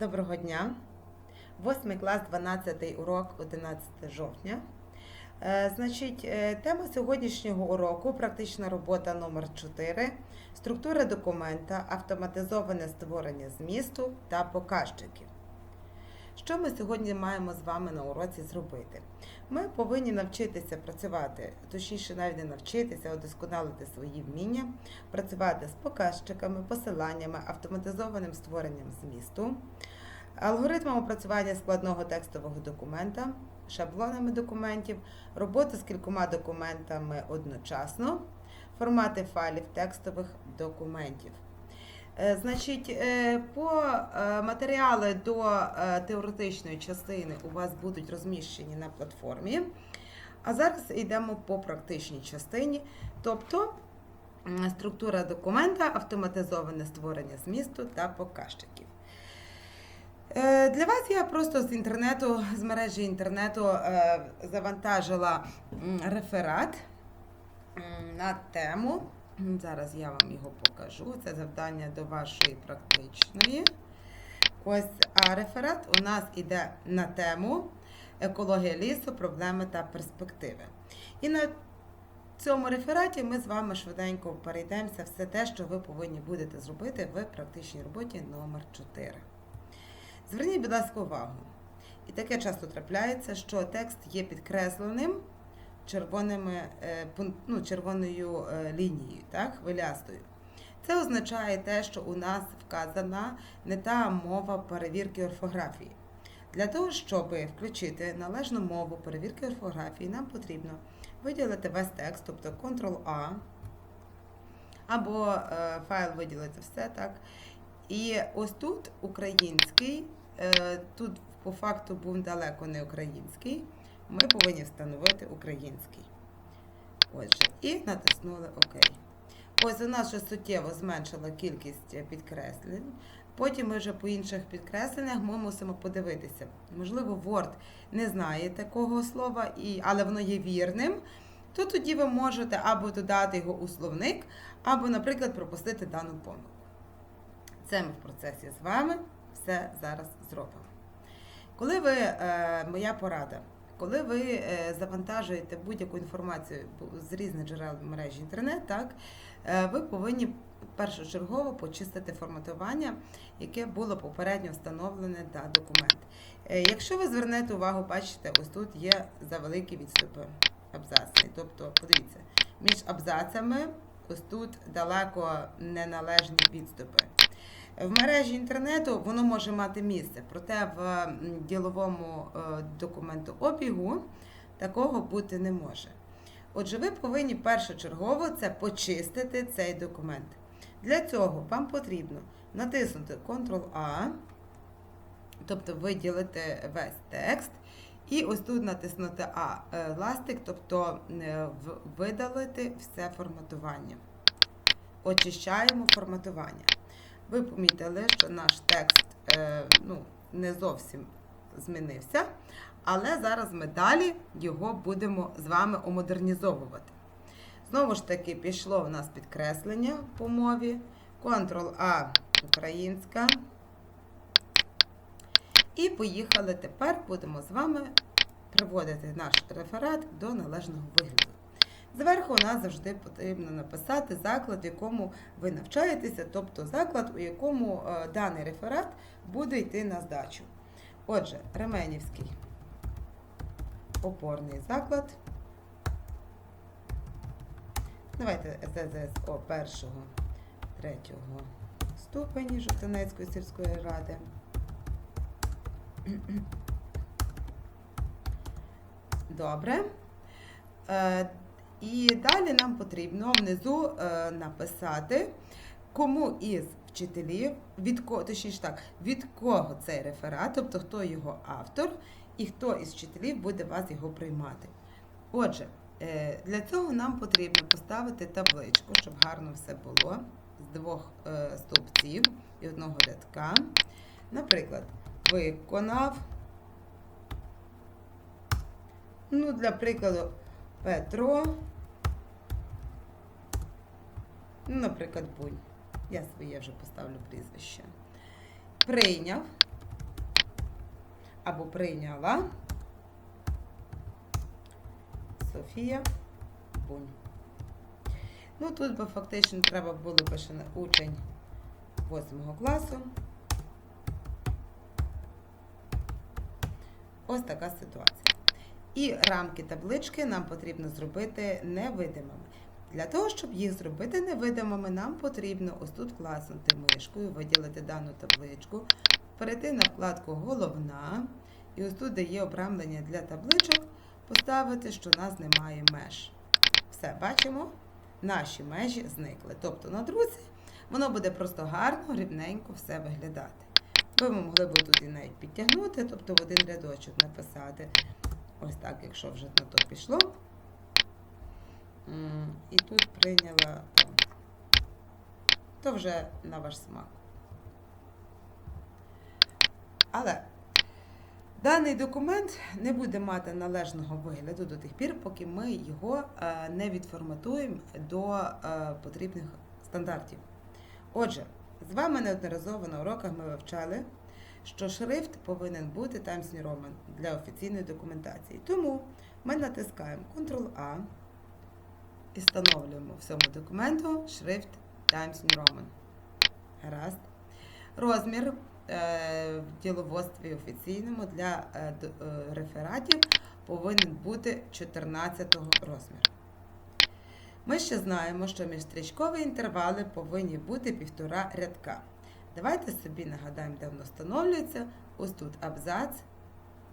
Доброго дня. 8 клас, 12 урок, 11 жовтня. Е, Значить, е, тема сьогоднішнього уроку практична робота номер 4 структура документа, автоматизоване створення змісту та показчиків. Що ми сьогодні маємо з вами на уроці зробити? Ми повинні навчитися працювати, точніше, навіть не навчитися, удосконалити свої вміння, працювати з показчиками, посиланнями, автоматизованим створенням змісту, алгоритмом опрацювання складного текстового документа, шаблонами документів, роботу з кількома документами одночасно, формати файлів текстових документів. Е, Значить, е, по е, матеріали до теоретичної частини у вас будуть розміщені на платформі. А зараз йдемо по практичній частині, тобто структура документа, автоматизоване створення змісту та показчиків. Для вас я просто з інтернету, з мережі інтернету завантажила реферат на тему. Зараз я вам його покажу. Це завдання до вашої практичної. Ось, а реферат у нас іде на тему екологія лісу, проблеми та перспективи. І на цьому рефераті ми з вами швиденько перейдемося все те, що ви повинні будете зробити в практичній роботі номер 4. Зверніть, будь ласка, увагу. І таке часто трапляється, що текст є підкресленим червоними, е, ну, червоною е, лінією, так, хвилястою. Це означає те, що у нас вказана не та мова перевірки орфографії. Для того, щоб включити належну мову перевірки орфографії, нам потрібно виділити весь текст, тобто Ctrl-A, або е, файл виділити все так. І ось тут український, тут по факту був далеко не український. Ми повинні встановити український. Отже, і натиснули ОК. Ось у нас вже суттєво зменшила кількість е, підкреслень. Потім ми вже по інших підкресленнях ми мусимо подивитися. Можливо, Word не знає такого слова, але воно є вірним. То тоді ви можете або додати його у словник, або, наприклад, пропустити дану помилку. Це ми в процесі з вами все зараз зробимо. Коли ви, е, моя порада, коли ви е, завантажуєте будь-яку інформацію з різних джерел мережі інтернет, так, е, ви повинні першочергово почистити форматування, яке було попередньо встановлене на документ. Е, Якщо ви звернете увагу, бачите, ось тут є завеликі відступи абзацні. Тобто, подивіться, між абзацами ось тут далеко неналежні відступи. В мережі інтернету воно може мати місце, проте в діловому е, документообігу такого бути не може. Отже, ви повинні першочергово це почистити цей документ. Для цього вам потрібно натиснути Ctrl-A, тобто виділити весь текст, і ось тут натиснути А е, ластик, тобто е, видалити все форматування. Очищаємо форматування. Ви помітили, що наш текст е, ну, не зовсім змінився, але зараз ми далі його будемо з вами омодернізовувати. Знову ж таки, пішло у нас підкреслення по мові. Ctrl-A українська. І поїхали тепер будемо з вами приводити наш реферат до належного вигляду. Зверху у нас завжди потрібно написати заклад, в якому ви навчаєтеся, тобто заклад, у якому е, даний реферат буде йти на здачу. Отже, Ременівський опорний заклад. Давайте ЗЗСО першого, третього ступені Жовтанецької сільської ради. Добре. І далі нам потрібно внизу е, написати, кому із вчителів, від кого, точніше так, від кого цей реферат, тобто хто його автор, і хто із вчителів буде вас його приймати. Отже, е, для цього нам потрібно поставити табличку, щоб гарно все було з двох е, стовпців і одного рядка. Наприклад, виконав. Ну, для прикладу, Петро. Ну, наприклад, Бунь. Я своє вже поставлю прізвище. Прийняв або прийняла Софія Бунь. Ну, тут би фактично треба було би ще учень 8 класу. Ось така ситуація. І рамки таблички нам потрібно зробити невидимими. Для того, щоб їх зробити невидимими, нам потрібно ось тут класнути мишкою, виділити дану табличку, перейти на вкладку Головна. І ось тут, де є обрамлення для табличок, поставити, що у нас немає меж. Все, бачимо, наші межі зникли. Тобто на друзі воно буде просто гарно, рівненько все виглядати. Ви могли б тут і навіть підтягнути, тобто в один рядочок написати. Ось так, якщо вже на то пішло. І тут прийняла. То вже на ваш смак. Але даний документ не буде мати належного вигляду до тих пір, поки ми його е, не відформатуємо до е, потрібних стандартів. Отже, з вами неодноразово на уроках ми вивчали, що шрифт повинен бути Times Roman для офіційної документації. Тому ми натискаємо Ctrl-A і встановлюємо в цьому документу шрифт Times New Roman. Гаразд. Розмір е, в діловодстві офіційному для е, е, рефератів повинен бути 14 розміру. Ми ще знаємо, що міжстрічкові інтервали повинні бути півтора рядка. Давайте собі нагадаємо, де воно встановлюється. Ось тут абзац,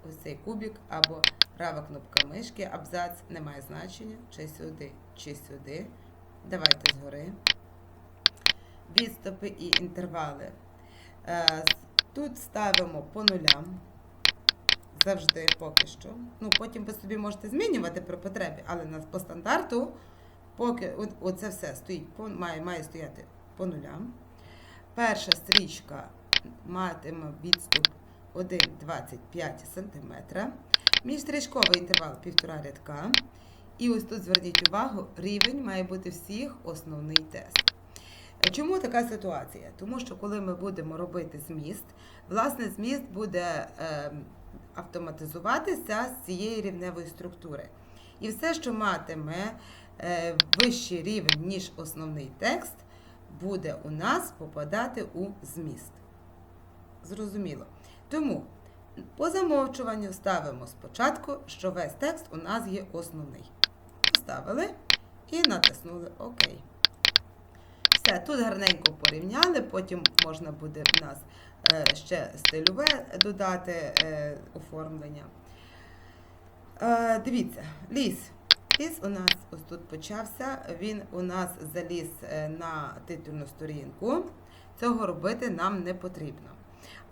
ось цей кубик або права кнопка мишки, абзац не має значення, чи сюди, чи сюди. Давайте згори. Відступи і інтервали. Е, Тут ставимо по нулям. Завжди поки що. Ну, потім ви собі можете змінювати при потребі, але по стандарту поки оце все стоїть, має, має стояти по нулям. Перша стрічка матиме відступ 1,25 см. Міжстрічковий інтервал 1,5 рядка. І ось тут зверніть увагу, рівень має бути всіх основний тест. Чому така ситуація? Тому що коли ми будемо робити зміст, власне, зміст буде е, автоматизуватися з цієї рівневої структури. І все, що матиме е, вищий рівень, ніж основний текст, буде у нас попадати у зміст. Зрозуміло. Тому по замовчуванню ставимо спочатку, що весь текст у нас є основний. Поставили і натиснули ОК. Все, тут гарненько порівняли, потім можна буде в нас е, ще стильове додати е, оформлення. Е, дивіться, ліс. Ліс у нас ось тут почався, він у нас заліз е, на титульну сторінку. Цього робити нам не потрібно.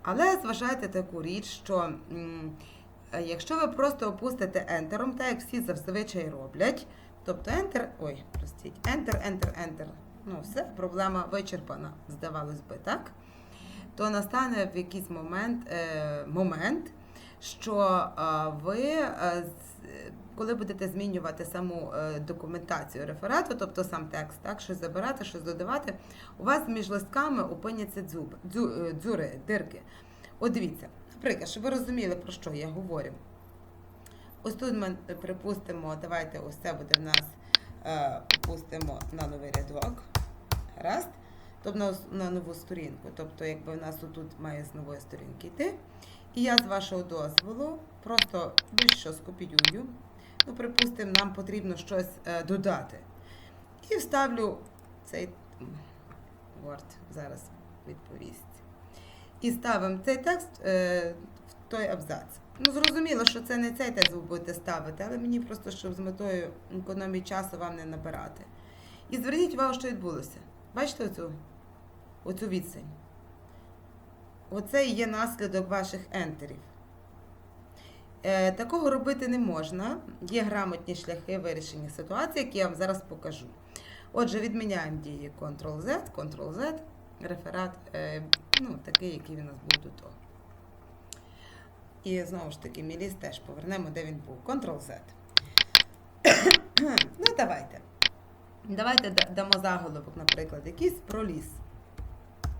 Але зважайте таку річ, що е, якщо ви просто опустите ентером, так як всі зазвичай роблять, тобто ентер, ой, простіть, ентер, ентер, ентер, ну все, проблема вичерпана, здавалось би, так? То настане в якийсь момент, е, момент що е, ви, е, коли будете змінювати саму е, документацію реферату, тобто сам текст, так, щось забирати, щось додавати, у вас між листками опиняться дзюб, дзю, дзюри, дирки. От дивіться, наприклад, щоб ви розуміли, про що я говорю. Ось тут ми припустимо, давайте ось це буде в нас, опустимо на новий рядок. Гаразд? Тобто на, нову сторінку. Тобто, якби в нас тут має з нової сторінки йти. І я з вашого дозволу просто будь-що скопіюю. Ну, припустимо, нам потрібно щось е, додати. І вставлю цей Word, зараз відповість. І ставимо цей текст е, в той абзац. Ну, зрозуміло, що це не цей текст ви будете ставити, але мені просто, щоб з метою економії часу вам не набирати. І зверніть увагу, що відбулося. Бачите оцю, оцю відстань? Оце і є наслідок ваших ентерів. Е, такого робити не можна. Є грамотні шляхи вирішення ситуації, які я вам зараз покажу. Отже, відміняємо дії Ctrl-Z, Ctrl-Z, реферат, е, ну, такий, який він у нас був до того. І знову ж таки, мій ліст теж повернемо, де він був. Ctrl-Z. ну, давайте. Давайте дамо заголовок, наприклад, якийсь про ліс. Е,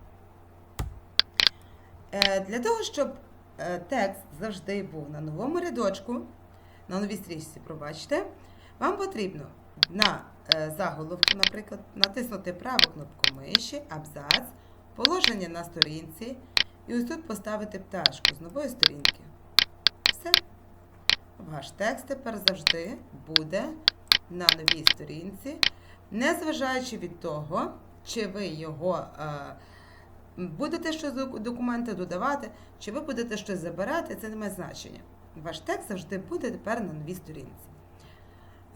Для того, щоб е, текст завжди був на новому рядочку, на новій стрічці, пробачте, вам потрібно на е, заголовку, наприклад, натиснути праву кнопку миші, абзац, положення на сторінці, і ось тут поставити пташку з нової сторінки. Все. Ваш текст тепер завжди буде на новій сторінці, незважаючи від того, чи ви його е, будете щось документи додавати, чи ви будете щось забирати, це не має значення. Ваш текст завжди буде тепер на новій сторінці.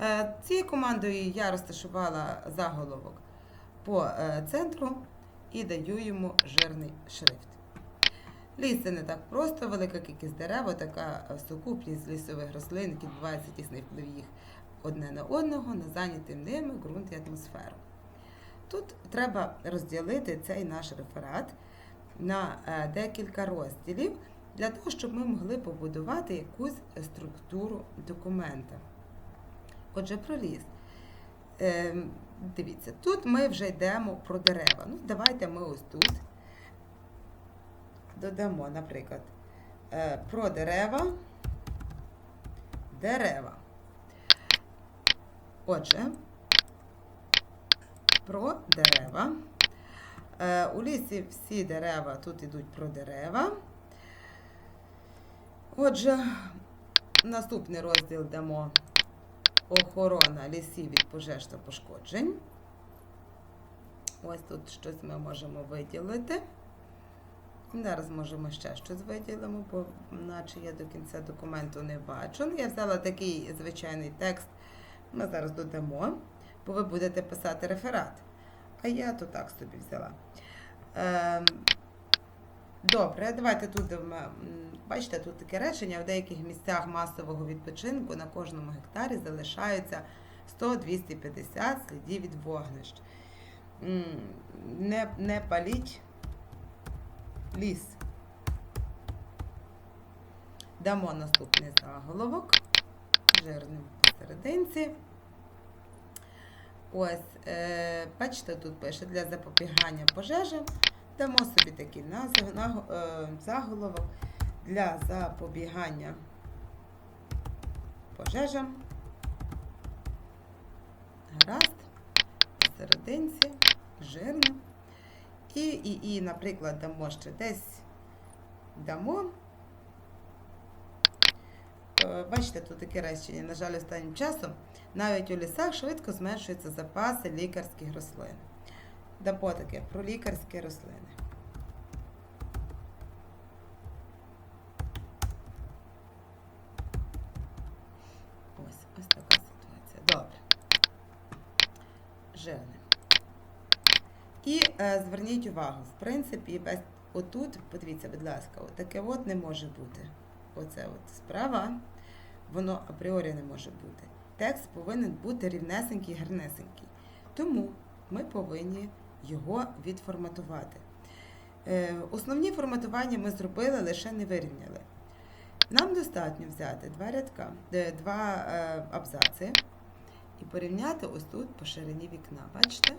Е, Цією командою я розташувала заголовок по е, центру і даю йому жирний шрифт. Ліс це не так просто, велика кількість дерев, така е, сукупність лісових рослин, які відбувається тісний вплив їх одне на одного, на зайняті ними ґрунт і атмосферу. Тут треба розділити цей наш реферат на е, декілька розділів для того, щоб ми могли побудувати якусь структуру документа. Отже, про ліс. Е, Дивіться, тут ми вже йдемо про дерева. Ну, давайте ми ось тут додамо, наприклад, е, про дерева. Дерева. Отже, про дерева. Е, У лісі всі дерева тут йдуть про дерева. Отже, наступний розділ дамо охорона лісів від пожеж та пошкоджень. Ось тут щось ми можемо виділити. Зараз можемо ще щось виділимо, бо наче я до кінця документу не бачу. Ну, Я взяла такий звичайний текст. Ми зараз додамо, бо ви будете писати реферат. А я то так собі взяла. Ем, Добре, давайте тут бачите, тут таке речення. В деяких місцях масового відпочинку на кожному гектарі залишаються 100-250 слідів від вогнищ. Не, не паліть ліс. Дамо наступний заголовок жирним посерединці. Ось, е, бачите, тут пише для запобігання пожежам. Дамо собі такий назв, наго- е, заголовок для запобігання пожежам. Гаразд, посерединці, жирно. І, і, і, наприклад, дамо ще десь дамо. Е, Бачите, тут таке речення. На жаль, останнім часом навіть у лісах швидко зменшуються запаси лікарських рослин. Дамо таке про лікарські рослини. Ось, ось така ситуація. Добре. Жирне. І е, зверніть увагу, в принципі, без отут, подивіться, будь ласка, таке от не може бути. Оце от справа, воно апріорі не може бути. Текст повинен бути рівнесенький, гарнесенький. Тому ми повинні його відформатувати. Е, основні форматування ми зробили, лише не вирівняли. Нам достатньо взяти два рядка, е, два е, абзаци і порівняти ось тут по ширині вікна. Бачите?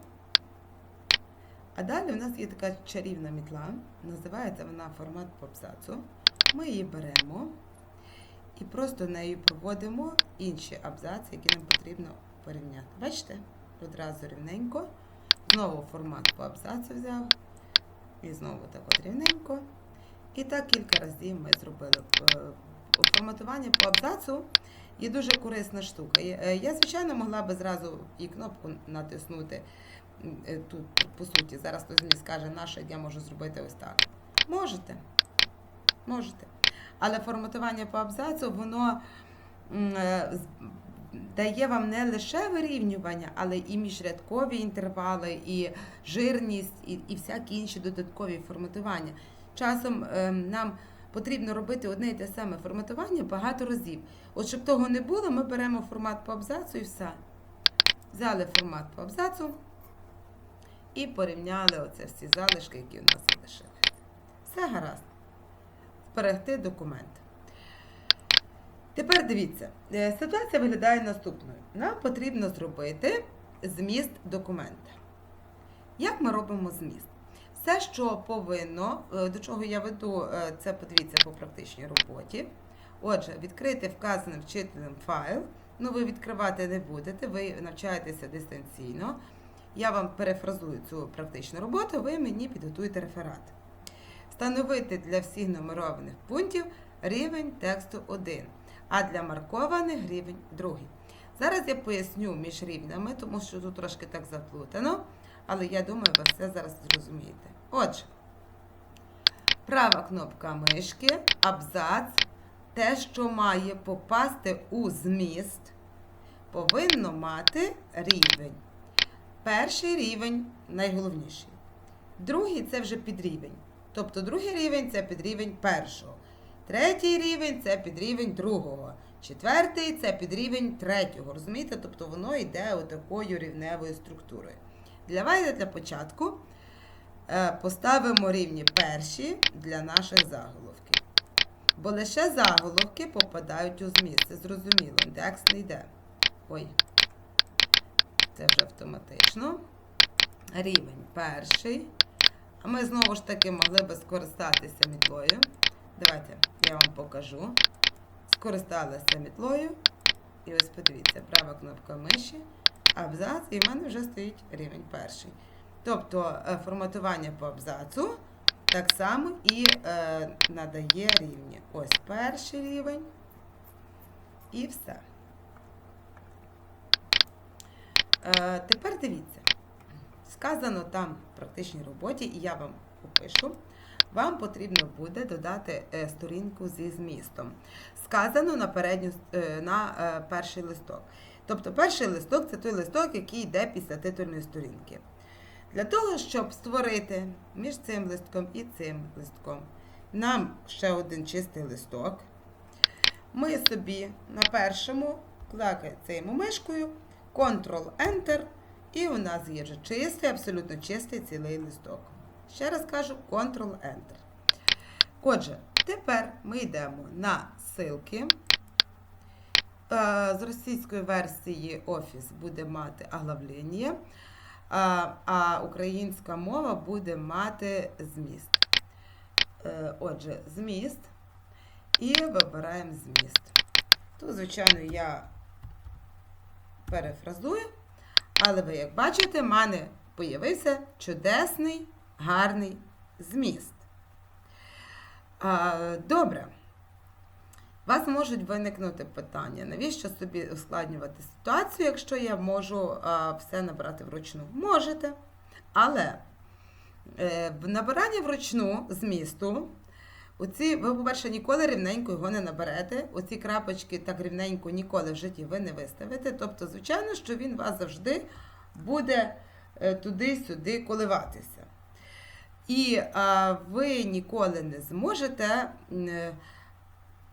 А далі у нас є така чарівна мітла, називається вона формат по абзацу. Ми її беремо і просто нею проводимо інші абзаци, які нам потрібно порівняти. Бачите? Одразу рівненько. Знову формат по абзацу взяв. І знову так от рівненько. І так кілька разів ми зробили. Е, Форматування по абзацу є дуже корисна штука. Е, Я, звичайно, могла би зразу і кнопку натиснути е, тут, по суті. Зараз хтось мені скаже, наше я можу зробити ось так. Можете. Можете. Але форматування по абзацу, воно е, дає вам не лише вирівнювання, але і міжрядкові інтервали, і жирність, і, і всякі інші додаткові форматування. Часом е, нам потрібно робити одне і те саме форматування багато разів. От щоб того не було, ми беремо формат по абзацу і все. Взяли формат по абзацу і порівняли оце всі залишки, які у нас залишилися. Все гаразд. Зберегти документ. Тепер дивіться, е, ситуація виглядає наступною. Нам потрібно зробити зміст документа. Як ми робимо зміст? Все, що повинно, е, до чого я веду, е, це подивіться по практичній роботі. Отже, відкрити вказаним вчителем файл. Ну, ви відкривати не будете, ви навчаєтеся дистанційно. Я вам перефразую цю практичну роботу, ви мені підготуєте реферат. Встановити для всіх нумерованих пунктів рівень тексту 1, а для маркованих рівень 2. Зараз я поясню між рівнями, тому що тут трошки так заплутано, але я думаю, ви все зараз зрозумієте. Отже, права кнопка мишки, абзац, те, що має попасти у зміст, повинно мати рівень. Перший рівень найголовніший. Другий це вже підрівень. Тобто другий рівень це підрівень першого. Третій рівень це підрівень другого. Четвертий це підрівень третього. Розумієте? Тобто воно йде отакою рівневою структурою. Давайте для початку е, поставимо рівні перші для наших заголовків. Бо лише заголовки попадають у зміст. Це зрозуміло. Текст не йде. Ой. Це вже автоматично. Рівень перший. А ми знову ж таки могли би скористатися мітлою. Давайте я вам покажу. Скористалася мітлою. І ось подивіться, права кнопка миші, абзац, і в мене вже стоїть рівень перший. Тобто е, форматування по абзацу так само і е, надає рівні. Ось перший рівень. І все. Е, тепер дивіться. Сказано там в практичній роботі, і я вам опишу. Вам потрібно буде додати е, сторінку зі змістом. Сказано на передню е, на е, перший листок. Тобто перший листок це той листок, який йде після титульної сторінки. Для того, щоб створити між цим листком і цим листком, нам ще один чистий листок. Ми собі на першому клацаємо мишкою, Ctrl-Enter, і у нас є вже чистий, абсолютно чистий цілий листок. Ще раз кажу Ctrl-Enter. Отже, тепер ми йдемо на ссылки. Е, З російської версії Office буде мати оглавлення, а, а українська мова буде мати зміст. Е, Отже, зміст. І вибираємо зміст. Тут, звичайно, я перефразую, але ви, як бачите, в мене появився чудесний, гарний зміст. А, Добре. У вас можуть виникнути питання, навіщо собі ускладнювати ситуацію, якщо я можу а, все набрати вручну? Можете. Але е, в набиранні вручну змісту, оці, ви, по-перше, ніколи рівненько його не наберете. Оці крапочки так рівненько ніколи в житті ви не виставите. Тобто, звичайно, що він вас завжди буде е, туди-сюди коливатися. І а, ви ніколи не зможете е,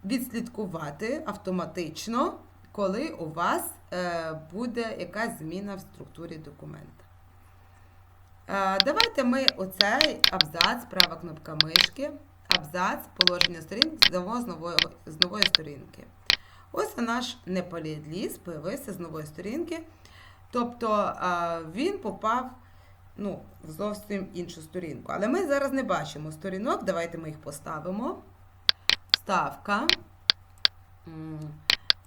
відслідкувати автоматично, коли у вас е, буде якась зміна в структурі документа. Давайте ми оцей абзац, права кнопка мишки, абзац, положення сторінки з нової, з нової сторінки. Ось наш неполідліс появився з нової сторінки. Тобто він попав ну, в зовсім іншу сторінку. Але ми зараз не бачимо сторінок. Давайте ми їх поставимо. Вставка.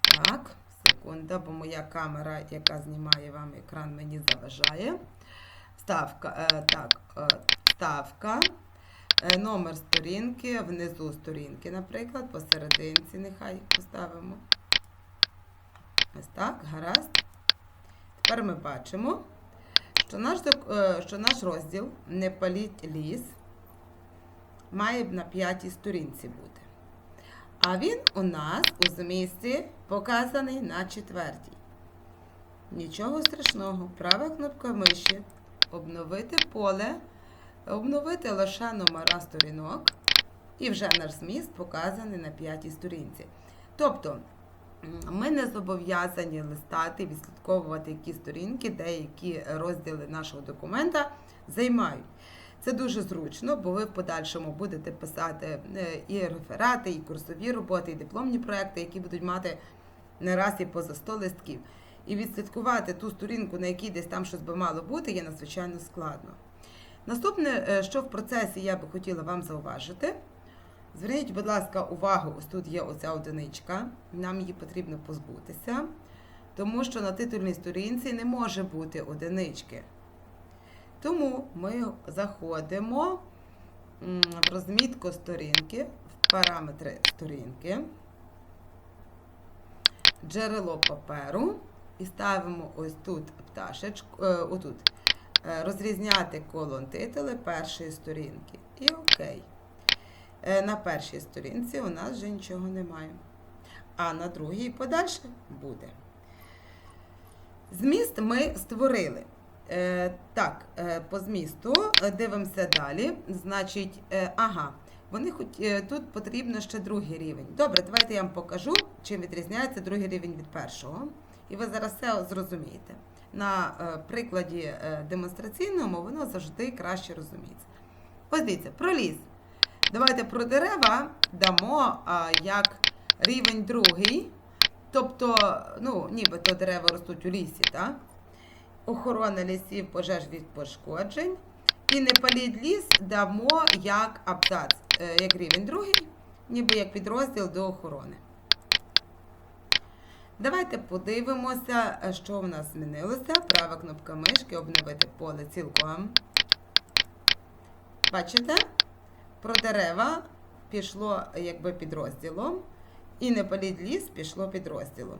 Так, секунда, бо моя камера, яка знімає вам екран, мені заважає. Вставка. е, Так, е, вставка. Е, Номер сторінки, внизу сторінки, наприклад, посерединці нехай поставимо. Ось так, гаразд. Тепер ми бачимо, що наш, е, що наш розділ Не паліть ліс має на п'ятій сторінці бути. А він у нас у змісті показаний на четвертій. Нічого страшного. Права кнопка миші. Обновити поле, обновити лише номера сторінок. І вже наш зміст показаний на п'ятій сторінці. Тобто, ми не зобов'язані листати, відслідковувати які сторінки, деякі розділи нашого документа займають. Це дуже зручно, бо ви в подальшому будете писати е, і реферати, і курсові роботи, і дипломні проекти, які будуть мати не раз і поза 100 листків. І відслідкувати ту сторінку, на якій десь там щось би мало бути, є надзвичайно складно. Наступне, е, що в процесі я би хотіла вам зауважити. Зверніть, будь ласка, увагу, ось тут є оця одиничка, нам її потрібно позбутися, тому що на титульній сторінці не може бути одинички. Тому ми заходимо в розмітку сторінки, в параметри сторінки, джерело паперу і ставимо ось тут пташечку, е, отут, розрізняти колон титули першої сторінки. І окей. Е, На першій сторінці у нас вже нічого немає. А на другій подальше буде. Зміст ми створили. Е, так, е, по змісту е, дивимося далі. Значить, е, ага, вони хоч е, тут потрібно ще другий рівень. Добре, давайте я вам покажу, чим відрізняється другий рівень від першого. І ви зараз все зрозумієте. На е, прикладі е, демонстраційному воно завжди краще розуміється. Ось дивіться, про ліс. Давайте про дерева дамо як рівень другий. Тобто, ну, нібито дерева ростуть у лісі, так? Охорона лісів пожеж від пошкоджень. І не паліть ліс дамо як абзац, е, як рівень другий, ніби як підрозділ до охорони. Давайте подивимося, е, що в нас змінилося. Права кнопка мишки, обновити поле цілком. Бачите? Про дерева пішло якби підрозділом, і не паліть ліс пішло підрозділом.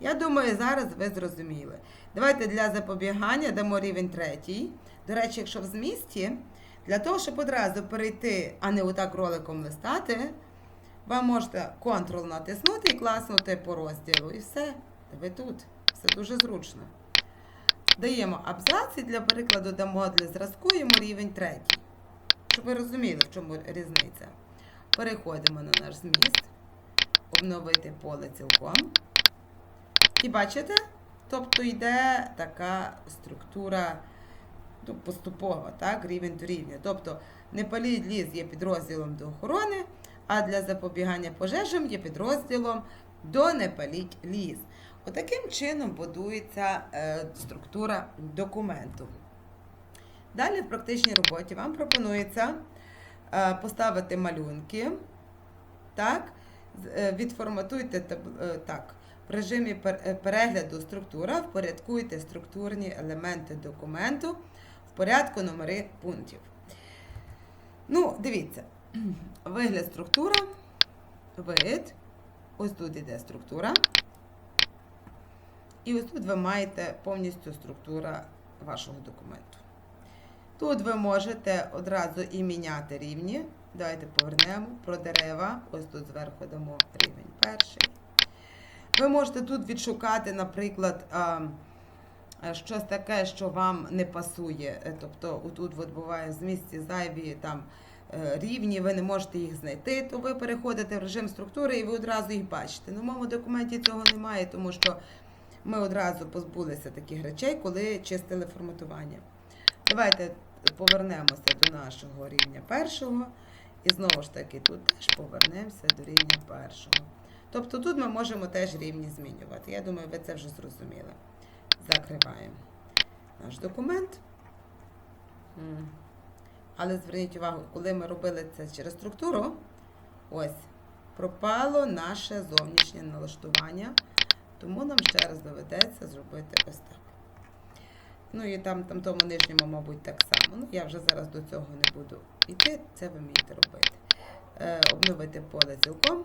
Я думаю, зараз ви зрозуміли. Давайте для запобігання дамо рівень третій. До речі, якщо в змісті, для того, щоб одразу перейти, а не отак роликом листати, ви можете Ctrl натиснути і класнути по розділу. І все, ви тут. Все дуже зручно. Даємо абзац і для прикладу дамо для зразку йому рівень третій. Щоб ви розуміли, в чому різниця. Переходимо на наш зміст, обновити поле цілком. І бачите? Тобто йде така структура ну, поступова, так, рівень до рівня. Тобто не паліть ліс є підрозділом до охорони, а для запобігання пожежам є підрозділом до не паліть ліс. Отаким чином будується е, структура документу. Далі в практичній роботі вам пропонується е, поставити малюнки. Так, е, відформатуйте так. В режимі перегляду структура впорядкуйте структурні елементи документу в порядку номери пунктів. Ну, дивіться, вигляд структура, вид. Ось тут іде структура. І ось тут ви маєте повністю структура вашого документу. Тут ви можете одразу і міняти рівні. Давайте повернемо про дерева. Ось тут зверху дамо рівень перший. Ви можете тут відшукати, наприклад, щось таке, що вам не пасує. Тобто, отут от буває в змісті зайві там рівні, ви не можете їх знайти, то ви переходите в режим структури і ви одразу їх бачите. На моєму документі цього немає, тому що ми одразу позбулися таких речей, коли чистили форматування. Давайте повернемося до нашого рівня першого. І знову ж таки, тут теж повернемося до рівня першого. Тобто тут ми можемо теж рівні змінювати. Я думаю, ви це вже зрозуміли. Закриваємо наш документ. Але зверніть увагу, коли ми робили це через структуру, ось, пропало наше зовнішнє налаштування. Тому нам ще раз доведеться зробити ось так. Ну і там, там тому нижньому, мабуть, так само. Ну, я вже зараз до цього не буду йти, це ви вмієте робити. Е, обновити поле цілком.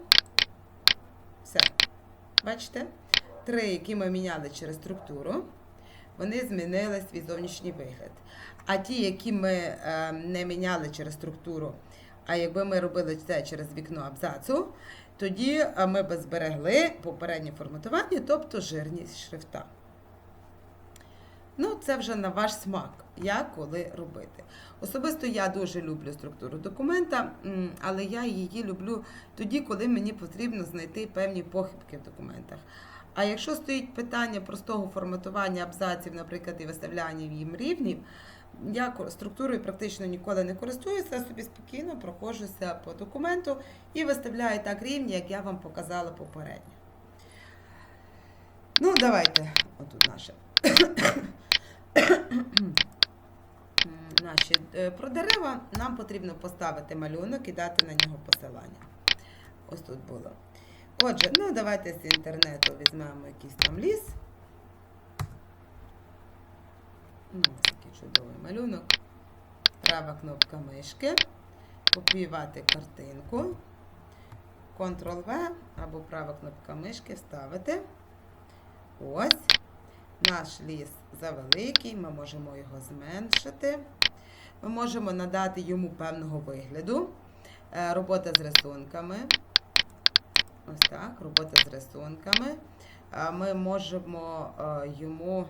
Все. Бачите? Три, які ми міняли через структуру, вони змінили свій зовнішній вигляд. А ті, які ми е, не міняли через структуру, а якби ми робили це через вікно абзацу, тоді е, ми би зберегли попереднє форматування, тобто жирність шрифта. Ну, це вже на ваш смак, як коли робити. Особисто я дуже люблю структуру документа, але я її люблю тоді, коли мені потрібно знайти певні похибки в документах. А якщо стоїть питання простого форматування абзаців, наприклад, і виставляння їм рівнів, я структурою практично ніколи не користуюся, собі спокійно проходжуся по документу і виставляю так рівні, як я вам показала попередньо. Ну, давайте, отут наше. Наші е, про дерева, нам потрібно поставити малюнок і дати на нього посилання. Ось тут було. Отже, ну давайте з інтернету візьмемо якийсь там ліс. Ну, такий чудовий малюнок. Права кнопка мишки. Копіювати картинку. Ctrl-V або права кнопка мишки вставити. Ось. Наш ліс завеликий, ми можемо його зменшити. Ми можемо надати йому певного вигляду. Е, Робота з рисунками. Ось так, робота з рисунками. Ми можемо е, йому,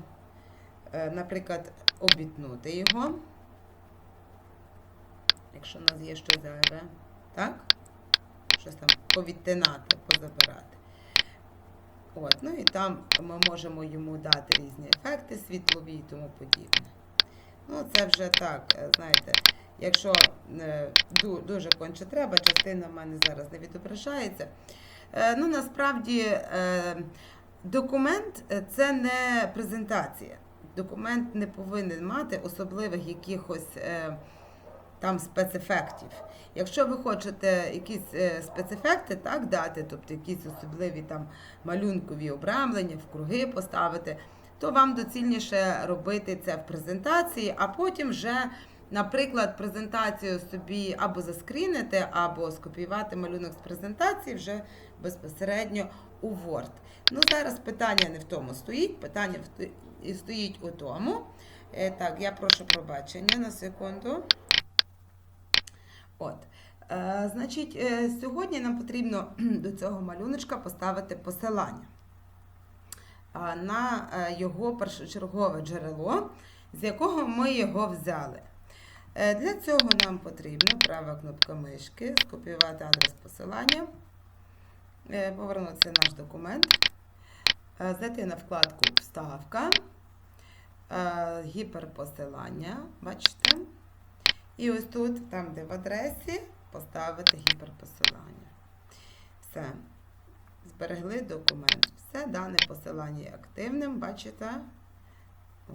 е, наприклад, обітнути його. Якщо у нас є щось зайве, так? Щось там повідтинати, позабирати. От, ну і там ми можемо йому дати різні ефекти світлові і тому подібне. Ну, це вже так, е, знаєте, якщо дуже конче треба, частина в мене зараз не відображається. Е, Ну, насправді, е, документ е, це не презентація. Документ не повинен мати особливих якихось там спецефектів. Якщо ви хочете якісь спецефекти так дати, тобто якісь особливі там малюнкові обрамлення, в круги поставити, то вам доцільніше робити це в презентації, а потім вже, наприклад, презентацію собі або заскрінити, або скопіювати малюнок з презентації вже безпосередньо у Word. Ну, зараз питання не в тому стоїть, питання стоїть у тому. Е, Так, я прошу пробачення на секунду. От. Е, значить, е, сьогодні нам потрібно до цього малюночка поставити посилання на його першочергове джерело, з якого ми його взяли. Е, Для цього нам потрібно права кнопка мишки, скопіювати адрес посилання, е, повернутися наш документ, е, зайти на вкладку Вставка, гіперпосилання, бачите? І ось тут, там, де в адресі, поставити гіперпосилання. Все. Зберегли документ. Все, дане посилання є активним, бачите?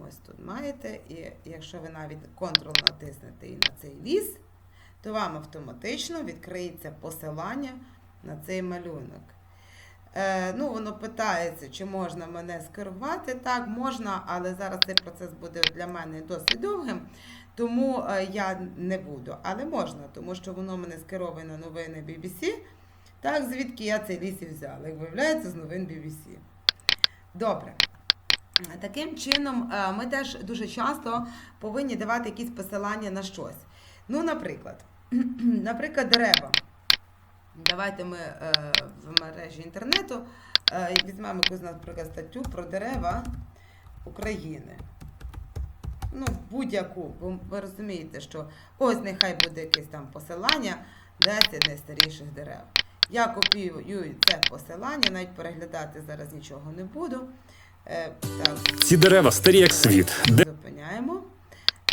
Ось тут маєте. І якщо ви навіть Ctrl натиснете і на цей ліс, то вам автоматично відкриється посилання на цей малюнок. Е, ну, воно питається, чи можна мене скерувати. Так, можна, але зараз цей процес буде для мене досить довгим, тому е, я не буду. Але можна, тому що воно мене скеровує на новини BBC. Так, звідки я цей ліс і взяла. Як виявляється, з новин BBC. Добре. Таким чином, е, ми теж дуже часто повинні давати якісь посилання на щось. Ну, наприклад, наприклад, дерева. Давайте ми е, в мережі інтернету е, візьмемо якусь, наприклад, статтю про дерева України. Ну, будь-яку, бо ви розумієте, що ось нехай буде якесь там посилання 10 найстаріших дерев. Я копіюю це посилання, навіть переглядати зараз нічого не буду. Е, так, Ці дерева старі як світ. Зупиняємо.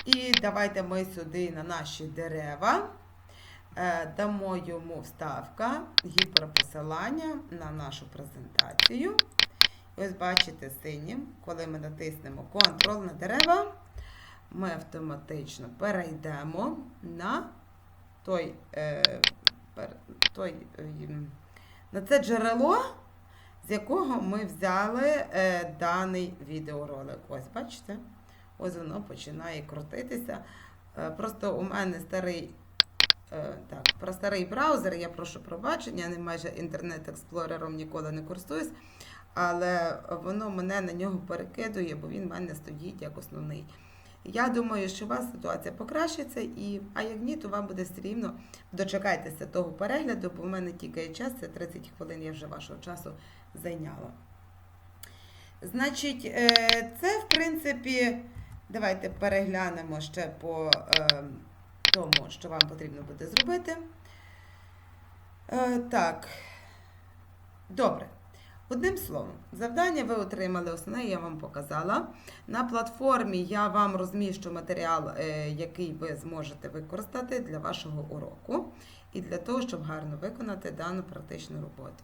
І давайте ми сюди на наші дерева е, дамо йому вставка, гіперпосилання на нашу презентацію. І ось бачите синім, коли ми натиснемо Ctrl на дерева, ми автоматично перейдемо на той, е, той, е, на це джерело, з якого ми взяли е, даний відеоролик. Ось, бачите? Ось воно починає крутитися. Е, просто у мене старий. е, Так, про старий браузер, я прошу пробачення, не майже інтернет-експлорером ніколи не користуюсь, але воно мене на нього перекидує, бо він в мене стоїть як основний. Я думаю, що у вас ситуація покращиться, і, а як ні, то вам буде все рівно дочекайтеся того перегляду, бо в мене тільки час, це 30 хвилин я вже вашого часу зайняла. Значить, е, це, в принципі, давайте переглянемо ще по е, тому, що вам потрібно буде зробити. Е, Так, добре. Одним словом, завдання ви отримали основне, я вам показала. На платформі я вам розміщу матеріал, який ви зможете використати для вашого уроку і для того, щоб гарно виконати дану практичну роботу.